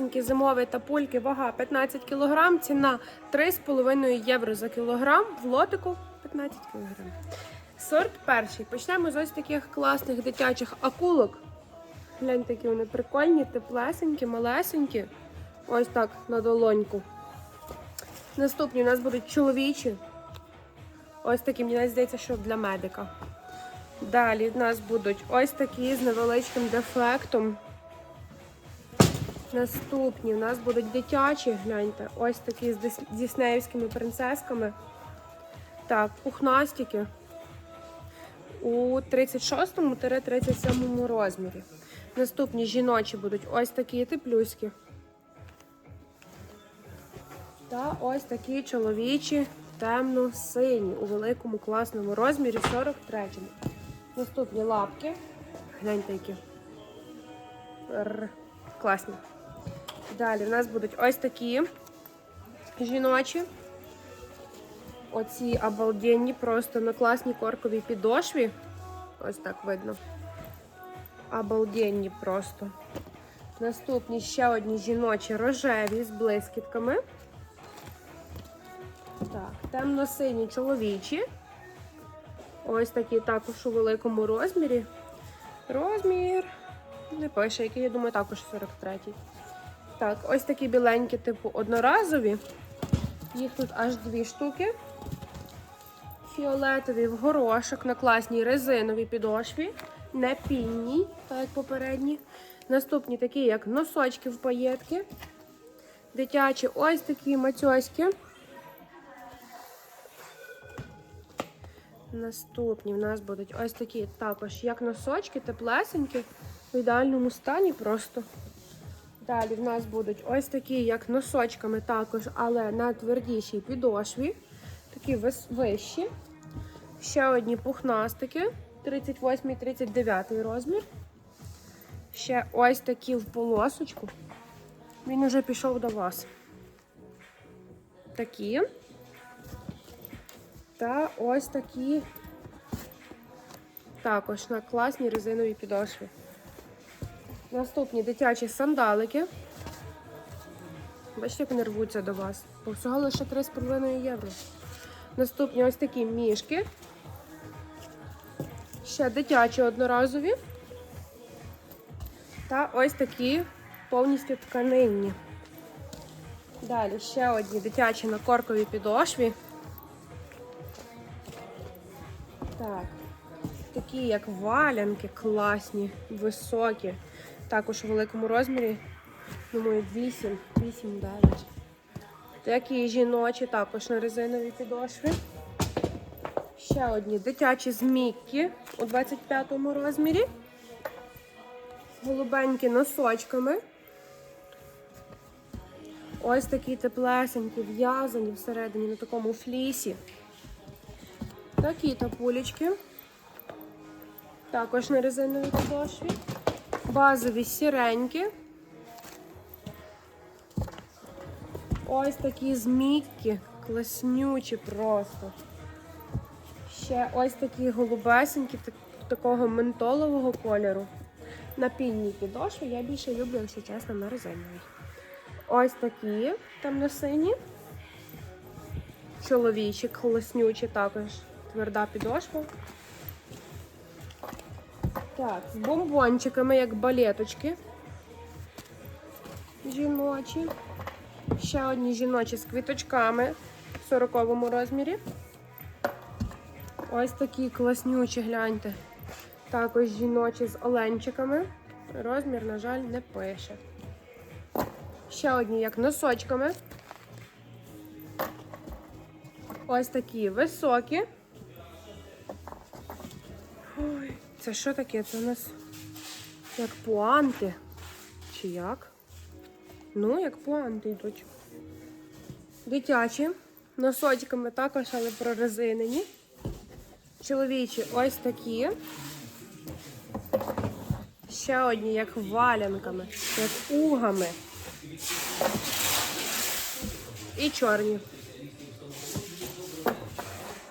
теплесенький зимовий тапульки, вага 15 кг, ціна 3,5 євро за кілограм, в лотику 15 кг. Сорт перший. Почнемо з ось таких класних дитячих акулок. Гляньте, які вони прикольні, теплесенькі, малесенькі. Ось так на долоньку. Наступні у нас будуть чоловічі. Ось такі, мені здається, що для медика. Далі в нас будуть ось такі з невеличким дефектом. Наступні у нас будуть дитячі, гляньте, ось такі з діснеївськими принцесками. Так, пухнастики у 36-37 розмірі. Наступні жіночі будуть ось такі теплюські. Та ось такі чоловічі темно-сині у великому класному розмірі 43-му. Наступні лапки. Гляньте які. Р. Класні. Далі в нас будуть ось такі жіночі. Оці обалденні, просто на класній корковій підошві. Ось так видно. Обалденні просто. Наступні ще одні жіночі рожеві з блискітками. Так, темно-сині чоловічі. Ось такі також у великому розмірі. Розмір. Не пише, який, я думаю, також 43-й. Так, ось такі біленькі, типу, одноразові. Їх тут аж дві штуки. Фіолетові в горошок на класній резиновій підошві. Не пінній, так як попередні. Наступні такі, як носочки в паєтки. Дитячі ось такі мацьоськи. Наступні в нас будуть ось такі також, як носочки, теплесенькі, в ідеальному стані просто. Далі в нас будуть ось такі, як носочками також, але на твердішій підошві. Такі вищі. Ще одні пухнастики, 38-39 розмір. Ще ось такі в полосочку. Він уже пішов до вас. Такі. Та ось такі також на класній резиновій підошві. Наступні дитячі сандалики. Бачите, як вони рвуться до вас. Бо всього лише 3,5 євро. Наступні ось такі мішки. Ще дитячі одноразові. Та ось такі повністю тканинні. Далі ще одні дитячі на корковій підошві. Так. Такі, як валянки, класні, високі. Також у великому розмірі. Думаю, 8, 8, 9. Такі жіночі, також на резиновій підошві. Ще одні дитячі змійки у 25 розмірі. Голубенькі носочками. Ось такі теплесенькі, в'язані всередині на такому флісі. Такі тапулечки. Також на резиновій підошві. Базові сіренькі. Ось такі змійки, класнючі просто. Ще ось такі голубесенькі, так- такого ментолового кольору. На пінній підошві я більше люблю, якщо чесно, на резиновій. Ось такі темно-сині. Чоловічі, класнючі також. Тверда підошва. Так, з бомбончиками, як балеточки. Жіночі. Ще одні жіночі з квіточками в 40 розмірі. Ось такі класнючі, гляньте. Також жіночі з оленчиками. Розмір, на жаль, не пише. Ще одні, як носочками. Ось такі високі. Це що таке? Це у нас як пуанти. Чи як? Ну, як пуанти йдуть. Дитячі. Носочками також, але прорезинені. Чоловічі ось такі. Ще одні, як валянками, як угами. І чорні.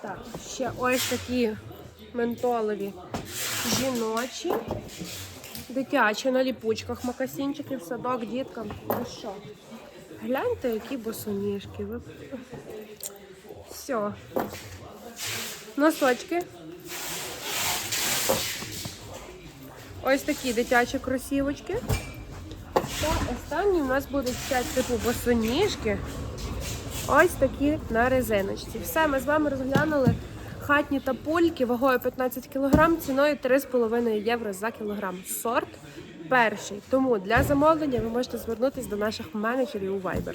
Так, ще ось такі ментолові жіночі. Дитячі на ліпучках, макасінчики в садок діткам. Ну що? Гляньте, які босоніжки. Все. Носочки. Ось такі дитячі кросівочки. Та останні у нас будуть ще типу босоніжки. Ось такі на резиночці. Все, ми з вами розглянули хатні тапульки вагою 15 кг, ціною 3,5 євро за кілограм. Сорт перший. Тому для замовлення ви можете звернутися до наших менеджерів у Viber.